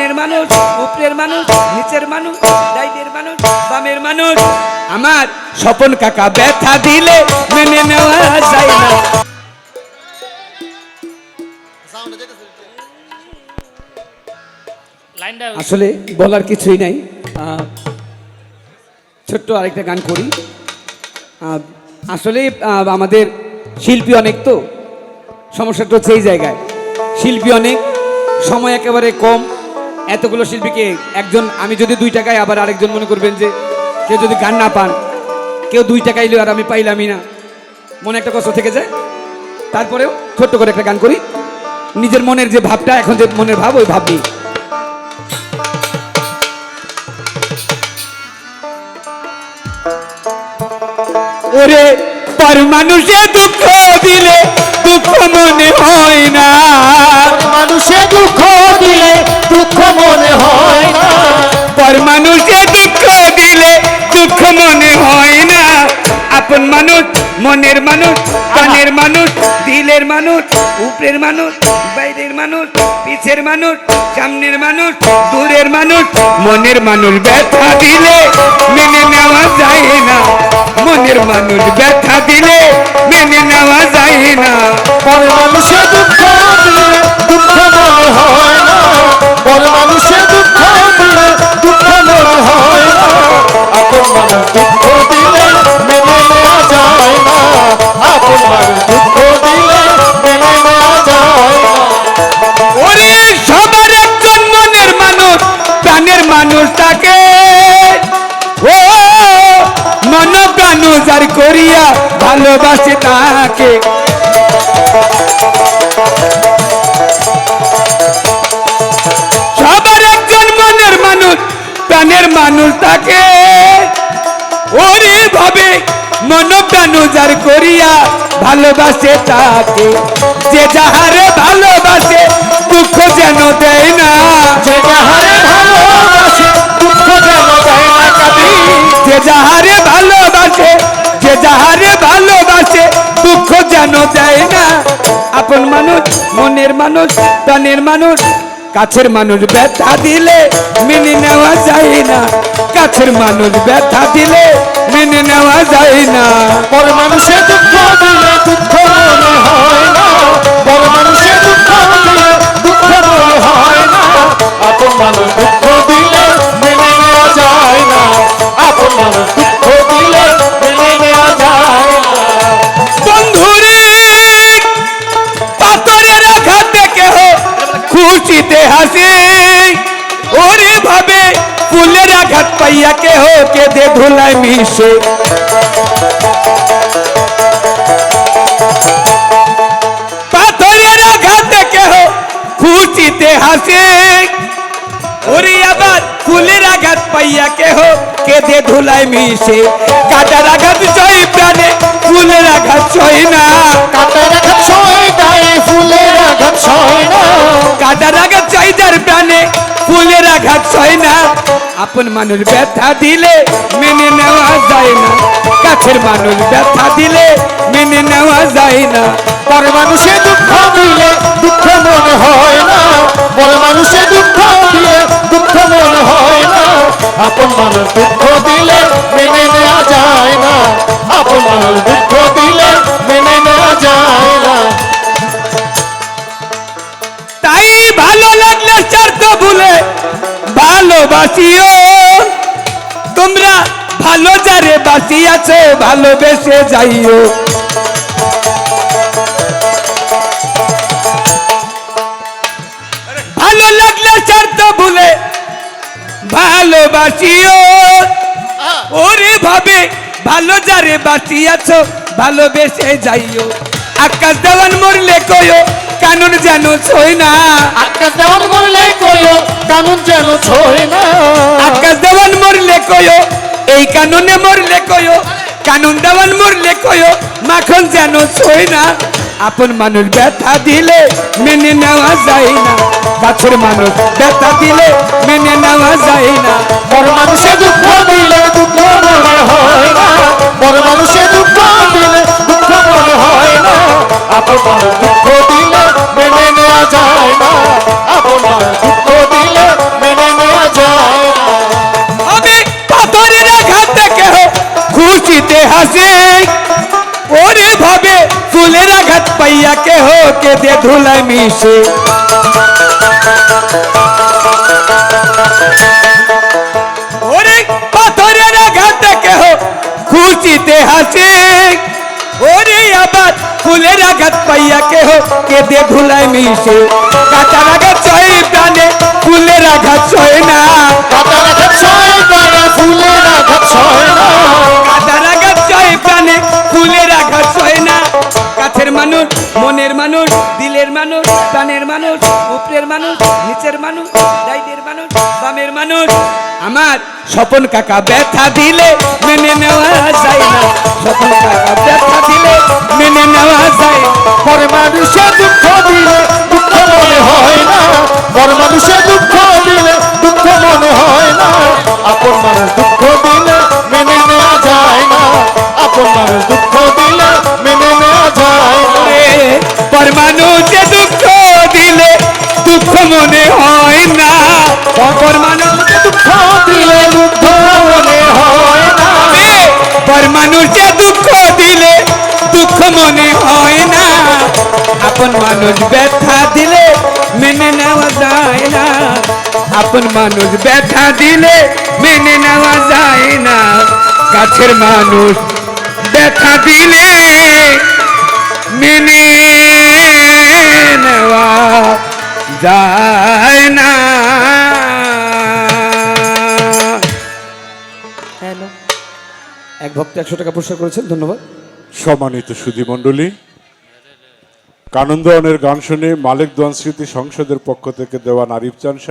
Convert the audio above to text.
ডানের মানুষ উপরের মানুষ নিচের মানুষ ডাইনের মানুষ বামের মানুষ। আমার স্বপন কাকা ব্যথা দিলে মেনে নেওয়া যায় না। আসলে বলার কিছুই নাই। ছোট্ট আরেকটা গান করি। আসলে আহ, আমাদের শিল্পী অনেক তো সমস্যাটা হচ্ছে এই জায়গায়। শিল্পী অনেক সময় একেবারে কম। এতগুলো শিল্পীকে একজন, আমি যদি দুই টাকায় আবার আরেকজন মনে করবেন যে কেউ যদি গান না পান, কেউ দুই টাকা এলো আর আমি পাইলামই না। মনে একটা কষ্ট থেকে যায়। তারপরেও ছোট্ট করে একটা গান করি। নিজের মনের যে ভাবটা, এখন যে মনের ভাব, ওই ভাব নিয়ে ওরে পর মানুষে দুঃখ দিলে দুঃখ মনে হয় না। মানুষে দুঃখ দিলে দুঃখ মনে হয় না। পর মানুষে দুঃখ দিলে দুঃখ মনে হয় না। আপন মানুষ মনের মানুষ কানের মানুষ দিলের মানুষ উপরের মানুষ বাইরের মানুষ পিছের মানুষ সামনের মানুষ দূরের মানুষ মনের মানুষ ব্যথা দিলে মেনে নেওয়া যায় না। মনের মানুষ ব্যথা দিলে মেনে নেওয়া যায় না। পর মানুষে দুঃখ দুঃখ মানুষ তাকে ও, মন প্রাণ করিয়া ভালোবাসে তাকে সবার একজন মনের মানুষ, প্রাণের মানুষ তাকে ওরে ভাবে মন প্রাণ যার করিয়া ভালোবাসে তাকে যে যাহারে ভালোবাসে ভালোবাসে যে যাহারে ভালোবাসে, দুঃখ যেন দেয় না। আপন মানুষ, মনের মানুষ, প্রাণের মানুষ, কাছের মানুষ ব্যথা দিলে মেনে নেওয়া যায় না। কাছের মানুষ ব্যথা দিলে মেনে নেওয়া যায় না। পর মানুষে পাইয়া কেহ কেঁদে ধুলায় মিশে। পাথরের আঘাতে কেহ খুশিতে হাসে। ওরে আবার ফুলের আঘাত পাইয়া কেহ কেঁদে ধুলায় মিশে। কাটার আঘাত সই প্রাণে ফুলের আঘাত সই না। কাটার আঘাত সয় গায়ে ফুলের আঘাত সয় না। কাটার আঘাত চাইদার প্রাণে ফুলের আঘাত সয় না। আপন মানুষ ব্যথা দিলে মেনে নেওয়া যায় না। কাছের মানুষ ব্যথা দিলে মেনে নেওয়া যায় না। পর মানুষে দুঃখ দিলে দুঃখ মনে হয় না। ভালোবাসিও। তোমরা ভালো যারে বাসিয়াছো, ভালোবেসে যাইও। ভালো লাগলে স্বার্থ ভুলে, ভালোবাসিও। ওরে ভাবে, ভালো যারে বাসিয়াছো, ভালোবেসে যাইও। আকাশ দেওয়ান মরলে কয়ো কানুন যেন ছই না। আকাশ দেওয়ান মরলে কইও কানুন যেন ছয় না। আকাশ দেওয়ান মরলে কয়ো এই কানুনে মরলে কয়ো কানুন দেওয়ান মরলে কয়ো মাখন যেন ছই না। আপন মানুষ ব্যথা দিলে মেনে নেওয়া যায় না। গাছের মানুষ ব্যথা দিলে মেনে নেওয়া যায় না। বড় মানুষে দুঃখ দিলে हसी। ओरे भबे पैया के हो के दे धुलाई फूले पैया के हो के दे धुलाई मीसे। काचा रगत सोई प्राणे फूले रगत चोई ना। মানুষ, মনের মানুষ, দিলের মানুষ, প্রাণের মানুষ, উপরের মানুষ, নিচের মানুষ ডাইনের মানুষ, বামের মানুষ। আমার স্বপন কাকা ব্যথা দিলে মেনে নেওয়া যায় না। স্বপন কাকা ব্যথা দিলে মেনে নেওয়া যায় পরে মানুষে দুঃখ দিলে দুঃখ মনে হয় না। পর মানুষে দুঃখ দিলে দুঃখ মনে হয় না। আপন মানুষ দুঃখ মনে হয় না। আপন মানুষ ব্যথা দিলে মেনে নেওয়া যায় না। আপন মানুষ ব্যথা দিলে মেনে নেওয়া যায় না। কাছের মানুষ ব্যথা দিলে মেনে নেওয়া যায় না। এক ভক্ত একশো টাকা পুরস্কার করেছেন, ধন্যবাদ। সম্মানিত সুধী মণ্ডলী কানন্দনের গান শুনে মালিক দোয়ান স্মৃতি সংসদের পক্ষ থেকে দেওয়া নারিফ চান